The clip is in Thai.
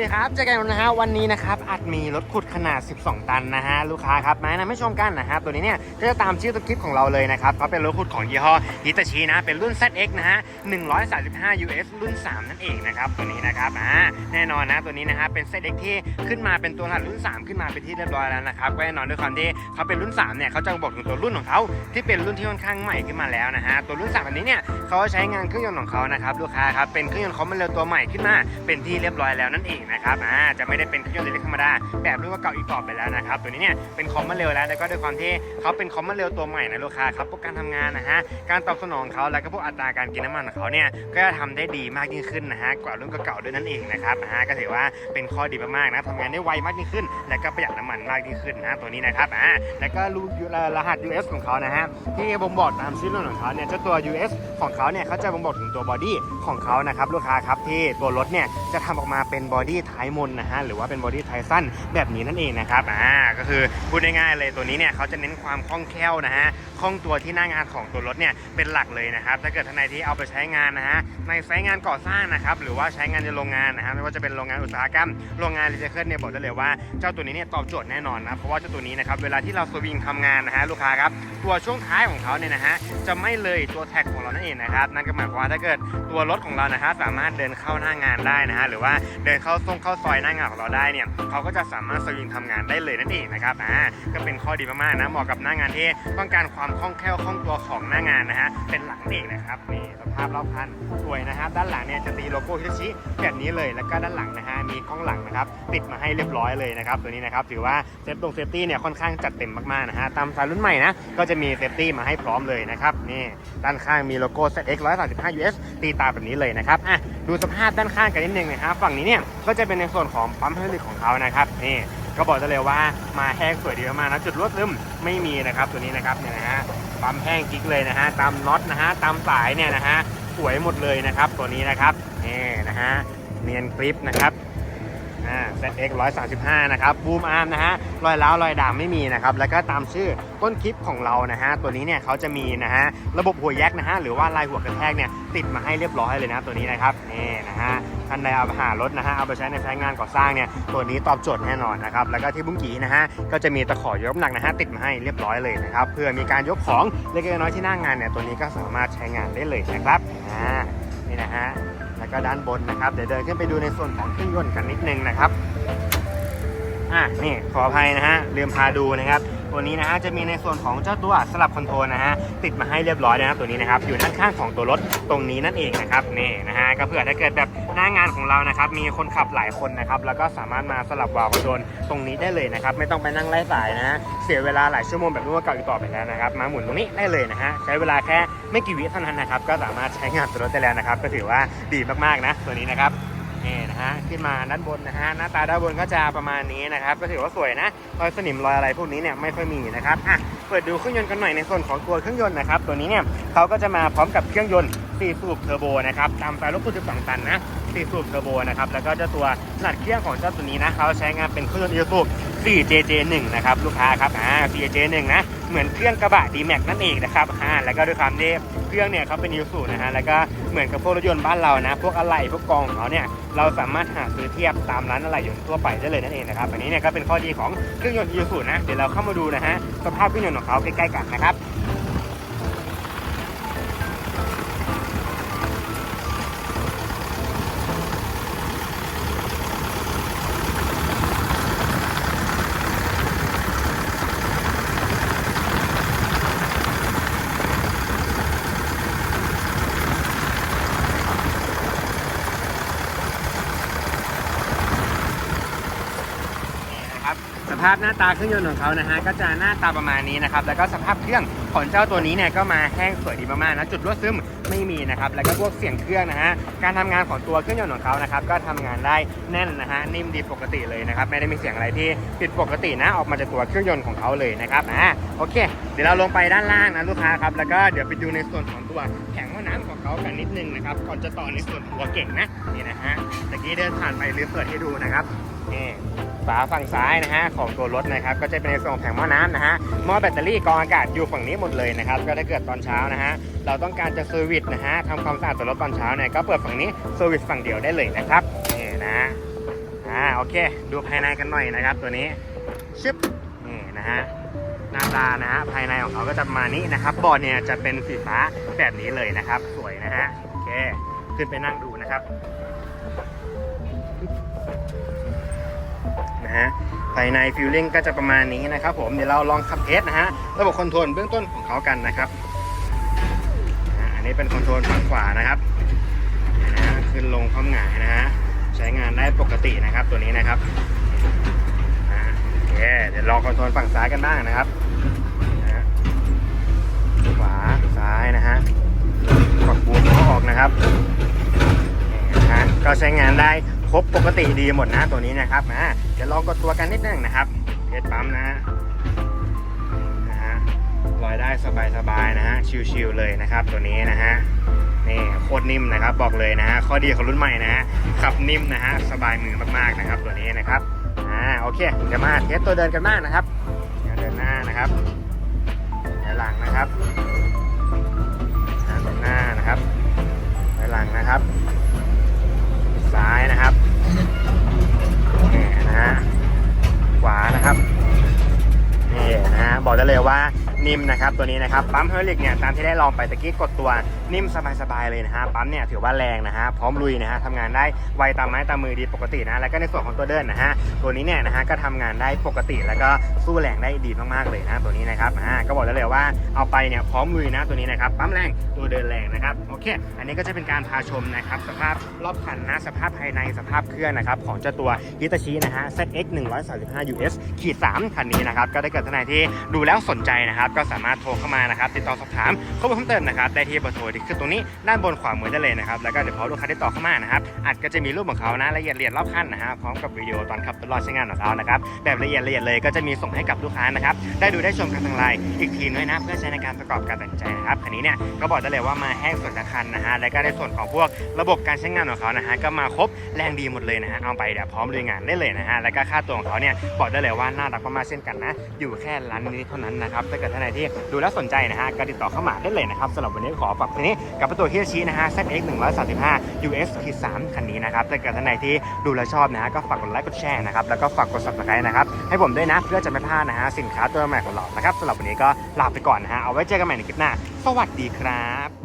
ดีครับเจอกันนะฮะวันนี้นะครับอาจมีรถขุดขนาด 12 ตันนะฮะลูกค้าครับมานะไม่ชมกันนะฮะตัวนี้เนี่ยก็จะตามชื่อตัวคลิปของเราเลยนะครับเพราะเป็นรถขุดของยี่ห้อฮิตาชินะเป็นรุ่น ZX นะฮะ135 US รุ่น 3 นั่นเองนะครับตัวนี้นะครับอ่าแน่นอนนะตัวนี้นะฮะเป็น ZX ที่ขึ้นมาเป็นตัวรหัสรุ่น 3 ขึ้นมาเป็นที่เรียบร้อยแล้วนะครับก็แน่นอนด้วยความที่เขาเป็นรุ่น 3 เนี่ยเขาจะบอกถึงตัวรุ่นของเขาที่เป็นรุ่นที่ค่อนข้างใหม่ขึ้นมาแล้วนะฮะตัวรุ่น3อันนี้เนี่ยเขาใช้งานเครื่องยนต์ของเขานะครับลูกค้าครับเป็นเครื่องยนต์คอมมานเร็วตัวใหม่ขึ้นมาเป็นที่เรียบร้อยแล้วนั่นเองนะครับอ่าจะไม่ได้เป็นเครื่องยนต์เล็กธรรมดาแบบรุ่นเก่าอีกต่อไปแล้วนะครับตัวนี้เนี่ยเป็นคอมมานเร็วแล้วแล้วก็ด้วยความที่เขาเป็นคอมมานเร็วตัวใหม่นะลูกค้าครับพวกการทำงานนะฮะการตอบสนองเขาแล้วก็พวกอัตราการกินน้ำมันของเขาเนี่ยก็จะทำได้ดีมากยิ่งขึ้นนะฮะกว่ารุ่นเก่าๆด้วยนั่นเองนะครับอ่าก็ถือว่าเป็นข้อดีมากๆนะทำงานได้ไวมากยิ่งขึ้น และก็ประหยัดน้ำมันมากยิ่งขึ้นนะตัวนี้นะครับอ่าแล้วก็รูรหัส US ของเขานะฮะที่บ่งบอกตามชื่อรุ่นของเขาเนี่ยเจ้าตัว US ของเขาเนี่ยเขาจะบ่งบอกถึงตัวบอดี้ของเขานะครับลูกค้าครับที่ตัวรถเนี่ยจะทำออกมาเป็นบอดี้ท้ายมนนะฮะหรือว่าเป็นบอดี้ท้ายสั้นแบบนี้นั่นเองนะครับอ่าก็คือพูดง่ายๆเลยตัวนี้เนี่ยเขาจะเน้นความคล่องแคล่วนะฮะคล่องตัวที่หน้างานของตัวรถเนี่ยเป็นหลักเลยนะครับถ้าเกิดท่านใดที่เอาไปใช้งานนะฮะในไซต์งานก่อสร้างนะครับหรือว่าใช้งานในโรงงานนะฮะไม่ว่าจะเป็นโรงงานอุตสาหกรรมโรงงานรีไซเคิลเนี่ยบอกได้เลยว่าเจ้าตัวนี้เนี่ยตอบโจทย์แน่นอนนะเพราะว่าเจ้าตัวนี้นะครับเวลาที่เราสวิงทำงานนะฮะลูกค้าครับตัวช่วงท้ายของเขาเนี่ยนะฮะจะไม่เลยตัวแท็กของเรานั่นเองนะครับนั่นก็หมายความว่าถ้าเกิดตัวรถของเรานะฮะสามารถเดินเข้าหน้างานได้นะฮะหรือว่าเดินเข้าตรงเข้าซอยหน้างานของเราได้เนี่ยเขาก็จะสามารถสวิงทำงานได้เลยนั่นเองนะครับอ่าก็เป็นข้อดีมากๆนะเหมาะกับหน้างานที่ต้องการความคล่องแคล่วคล่องตัวของหน้างานนะฮะเป็นหลักนั่นเองนะครับนี่สภาพรอบคันสวยนะครับด้านหลังเนี่ยจะตีโลโก้ฮิตาชิแบบนี้เลยแล้วก็ด้านหลังนะฮะมีกล้องหลังนะครับติดมาให้เรียบร้อยเลยนะครับตัวนี้นะครับถือว่าเซฟตรงเซฟตี้เนี่ยค่อนข้างจัดเต็มมากๆนะฮะตามสายรุ่นใหม่นะก็จะมีเซฟตี้มาให้พร้อมเลยนะครับนี่ด้านข้างมีโลโก้ ZX 135 US ตีตาแบบนี้เลยนะครับอะ ดูสภาพด้านข้างกันนิดนึงนะครับฝั่งนี้เนี่ยก็จะเป็นในส่วนของปั๊มไฮดรอลิกของเขานะครับนี่ก็บอกได้เลยว่ามาแห้งสวยดีมากนะจุดรั่วซึมไม่มีนะครับตัวนี้นะครับเนี่ยนะฮะปั๊มแห้งกิ๊กเลยนะฮะตามน็อตนะฮะตามสายเนี่ยนะฮะสวยหมดเลยนะครับตัวนี้นะครับนี่นะฮะเนียนกริปนะครับ ZX 135 นะครับบูมอาร์มนะฮะรอยร้าวรอยดำไม่มีนะครับแล้วก็ตามชื่อต้นคลิปของเรานะฮะตัวนี้เนี่ยเขาจะมีนะฮะระบบหัวแยกนะฮะหรือว่าลายหัวกระแทกเนี่ยติดมาให้เรียบร้อยเลยนะตัวนี้นะครับนี่นะฮะท่านใดเอาไปหารถนะฮะเอาไปใช้ในใช้งานก่อสร้างเนี่ยตัวนี้ตอบโจทย์แน่นอนนะครับแล้วก็ที่บุ้งกีนะฮะก็จะมีตะขอยกน้ำหนักนะฮะติดมาให้เรียบร้อยเลยนะครับเพื่อมีการยกของเล็กๆน้อยๆที่หน้างานเนี่ยตัวนี้ก็สามารถใช้งานได้เลยนะครับอ่านี่นะฮะ แล้วก็ด้านบนนะครับ เดี๋ยวเดินขึ้นไปดูในส่วนของเครื่องยนต์กันนิดนึงนะครับ อะนี่ขออภัยนะฮะลืมพาดูนะครับ ตัวนี้นะฮะจะมีในส่วนของเจ้าตัวสลับคอนโทรนะฮะติดมาให้เรียบร้อยแล้วนะตัวนี้นะครับอยู่ด้านข้างของตัวรถตรงนี้นั่นเองนะครับนี่นะฮะก็เผื่อถ้าเกิดแบบหน้างานของเรานะครับมีคนขับหลายคนนะครับแล้วก็สามารถมาสลับวาล์วคอนโทรตรงนี้ได้เลยนะครับไม่ต้องไปนั่งไล่สายนะฮะเสียเวลาหลายชั่วโมงแบบรุ่นเก่าอีกต่อไปแล้วนะครับมาหมุนตรงนี้ได้เลยนะฮะใช้เวลาแค่ไม่กี่วิเท่านั้นนะครับก็สามารถใช้งานตัวรถได้แล้วนะครับก็ถือว่าดีมากๆนะตัวนี้นะครับ นี่นะฮะขึ้นมาด้านบนนะฮะหน้าตาด้านบนก็จะประมาณนี้นะครับก็ถือว่าสวยนะรอยสนิมรอยอะไรพวกนี้เนี่ยไม่ค่อยมีนะครับอะเปิดดูเครื่องยนต์กันหน่อยในส่วนของตัวเครื่องยนต์นะครับตัวนี้เนี่ยเขาก็จะมาพร้อมกับเครื่องยนต์4สูบเทอร์โบนะครับตามสายรถตู้12ตันนะ4สูบเทอร์โบนะครับแล้วก็เจ้าตัวขนาดเครื่องของเจ้าตัวนี้นะเขาใช้งานเป็นเครื่องยนต์อีซู 4JJ1 นะครับลูกค้าครับอ่า 4JJ1 นะเหมือนเครื่องกระบะ D-Max นั่นเองนะครับอ่าแล้วก็ด้วยความที่ เครื่องเนี่ยเขาเป็นยูสุนะฮะแล้วก็เหมือนกับพวกรถยนต์บ้านเรานะ พวกอะไหล่พวกกองของเขาเนี่ยเราสามารถหาซื้อเทียบตามร้านอะไหล่ยนต์ทั่วไปได้เลยนั่นเองนะครับอันนี้เนี่ยก็เป็นข้อดีของเครื่องยนต์ยูสุนะเดี๋ยวเราเข้ามาดูนะฮะสภาพเครื่องยนต์ของเขาใกล้ๆกันนะครับ สภาพหน้าตาเครื่องยนต์ของเขานะฮะก็จะหน้าตาประมาณนี้นะครับแล้วก็สภาพเครื่องของเจ้าตัวนี้เนี่ยก็มาแห้งสวยดีมากๆนะจุดรั่วซึมไม่มีนะครับแล้วก็พวกเสียงเครื่องนะฮะการทำงานของตัวเครื่องยนต์ของเขานะครับก็ทำงานได้แน่นนะฮะนิ่มดีปกติเลยนะครับไม่ได้มีเสียงอะไรที่ผิดปกตินะออกมาจากตัวเครื่องยนต์ของเขาเลยนะครับอ่าโอเค เดี๋ยวเราลงไปด้านล่างนะลูกค้าครับแล้วก็เดี๋ยวไปดูในส่วนของตัวแข็งว่าน้ำของเขากันนิดนึงนะครับก่อนจะต่อในส่วนหัวเก่งนะนี่นะฮะตะกี้เดินผ่านไปลืมเปิดให้ดูนะครับ นี่ฝาฝั่งซ้ายนะฮะของตัวรถนะครับก็จะเป็นในส่วนของแผงหม้อน้ำนะฮะหม้อแบตเตอรี่กองอากาศอยู่ฝั่งนี้หมดเลยนะครับก็ถ้าเกิดตอนเช้านะฮะเราต้องการจะเซอร์วิสนะฮะทำความสะอาดตัวรถตอนเช้าเนี่ยก็เปิดฝั่งนี้เซอร์วิสฝั่งเดียวได้เลยนะครับนี่นะฮะอ่าโอเค ดูภายในกันหน่อยนะครับ ตัวนี้ชึบนี่นะฮะหน้าตานะฮะภายในของเขาก็จะมานี้นะครับบอร์ดเนี่ยจะเป็นสีฟ้าแบบนี้เลยนะครับ สวยนะฮะโอเคขึ้นไปนั่งดูนะครับ นะฮะภายในฟิลลิ่งก็จะประมาณนี้นะครับผมเดี๋ยวเราลองขับเทสนะฮะระบบคอนโทรลเบื้องต้นของเขากันนะครับอันนี้เป็นคอนโทรลฝั่งขวานะครับนะฮะขึ้นลงความหงายนะฮะใช้งานได้ปกตินะครับตัวนี้นะครับโอเคเดี๋ยวลองคอนโทรลฝั่งซ้ายกันบ้างนะครับขวาซ้ายนะฮะกดบูมเขาออกนะครับนะฮะก็ใช้งานได้ ครบปกติดีหมดนะตัวนี้นะครับอ่าเดี๋ยวลองกดตัวกันนิดนึงนะครับเทสปั๊มนะฮะนะฮะลอยได้สบายๆนะฮะชิวๆเลยนะครับ ตัวนี้นะฮะนี่โคตรนิ่มนะครับบอกเลยนะฮะข้อดีของรุ่นใหม่นะฮะขับนิ่มนะฮะสบายมือมากๆนะครับ ตัวนี้นะครับอ่าโอเคเดี๋ยวมาเทสตัวเดินกันบ้างนะครับเดี๋ยวเดินหน้านะครับเดี๋ยวหลังนะครับเดินหน้านะครับเดี๋ยวหลังนะครับ ซ้ายนะครับนี่นะฮะขวานะครับนี่นะฮะบอก ได้เลยว่า นิ่มนะครับตัวนี้นะครับปั๊มเฮอริกเนี่ยตามที่ได้ลองไปตะกี้กดตัวนิ่มสบายๆเลยนะฮะปั๊มเนี่ยถือว่าแรงนะฮะพร้อมลุยนะฮะทำงานได้ไวตามไม้ตามมือดีปกตินะแล้วก็ในส่วนของตัวเดินนะฮะตัวนี้เนี่ยนะฮะก็ทำงานได้ปกติแล้วก็สู้แรงได้ดีมากๆเลยนะตัวนี้นะครับอ่าก็บอกได้เลยว่าเอาไปเนี่ยพร้อมลุยนะตัวนี้นะครับปั๊มแรงตัวเดินแรงนะครับโอเค อันนี้ก็จะเป็นการพาชมนะครับสภาพรอบคันนะสภาพภายในสภาพเครื่องนะครับของเจ้าตัวฮิตาชินะฮะ ZX 135 US ขีด3คันนี้นะครับก็ได้เกิดท่านไหนที่ดูแล้วสนใจนะครับก็สามารถโทรเข้ามานะครับ ติดต่อสอบถามข้อมูลเพิ่มเติมนะครับได้ที่เบอร์โทรที่ขึ้นตรงนี้ด้านบนขวามือได้เลยนะครับแล้วก็เดี๋ยวพอลูกค้าติดต่อเข้ามานะครับอาจก็จะมีรูปของเขานะละเอียดละเอียดรอบคันนะฮะพร้อมกับวิดีโอตอนขับตลอดใช้งานของเขานะครับแบบละเอียดละเอียดเลยก็จะมีส่งให้กับลูกค้านะครับได้ดูได้ชมกันทางไลน์อีกทีด้วยนะเพื่อใช้ในการประกอบการตัดสินใจนะครับคันนี้เนี่ยก็บอกได้เลยว่ามาแห้งสดทั้งคันนะฮะแล้วก็ในส่วนของพวกระบบการใช้งานของเขานะฮะก็มาครบแรงดีหมดเลยนะฮะเอาไปเดี๋ยวพร้อมลุยงานได้เลยนะฮะแล้วก็ค่าตัวของเขาเนี่ยบอกได้เลยว่าน่ารักมากๆเช่นกันนะอยู่แค่ร้านนี้เท่านั้นนะครับถ้าเกิดานใดที่ดูแล้วสนใจนะฮะก็ติดต่อเข้ามาได้เลยนะครับสำหรับวันนี้ขอฝากตัวนี้กับประตูฮิตาชินะฮะ ZX 135 US 3คันนี้นะครับถ้าเกิดท่านใดที่ดูแล้วชอบนะฮะก็ฝากกดไลค์กดแชร์นะครับแล้วก็ฝากกด subscribe นะครับให้ผมด้วยนะเพื่อจะไม่พลาดนะฮะสินค้าตัวใหม่ของเรานะครับสำหรับวันนี้ก็ลาไปก่อนนะฮะเอาไว้เจอกันใหม่ในคลิปหน้า สวัสดีครับ